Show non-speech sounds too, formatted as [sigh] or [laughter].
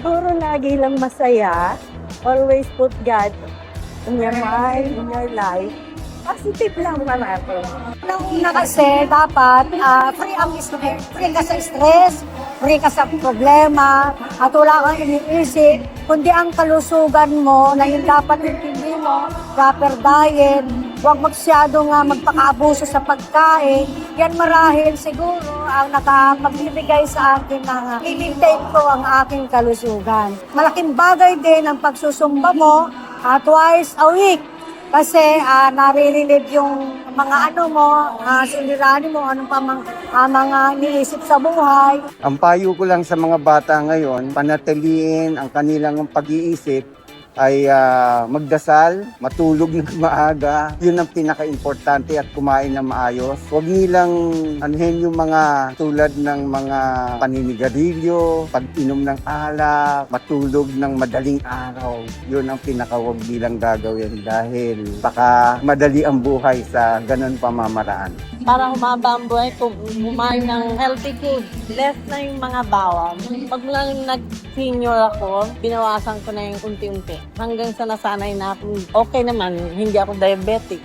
Siguro lagi lang masaya. Always put God in your mind, in your life. Positive lang parati. Una kasi, dapat ah, free ang stress. Free ka sa stress, free ka sa problema, at wala kang iniisip, kundi ang kalusugan mo na yung dapat intindi mo, proper diet, huwag masyado nga magpakaabuso sa pagkain. Yan marahil siguro ang nakapagbibigay sa akin na i-maintain ko ang aking kalusugan. Malaking bagay din ang pagsusumba mo ah, twice a week. Kasi ah, naririnig yung mga ano mo, uh, suliranin mo, anong pa mang, ah, mga iniisip sa buhay. Ang payo ko lang sa mga bata ngayon, panatiliin ang kanilang pag-iisip ay ah, magdasal, matulog ng [laughs] maaga. Yun ang pinaka-importante at kumain na maayos. Huwag nilang anhin yung mga tulad ng mga paninigarilyo, pag-inom ng alak, matulog ng madaling araw. Yun ang pinaka-huwag nilang gagawin dahil baka madali ang buhay sa ganun pamamaraan. Para humaba ang buhay kumain ng healthy food. Less na yung mga bawang. Pag lang nag-senior ako, binawasan ko na yung unti-unti. Hanggang sa nasanay na ako, okay naman, hindi ako diabetic.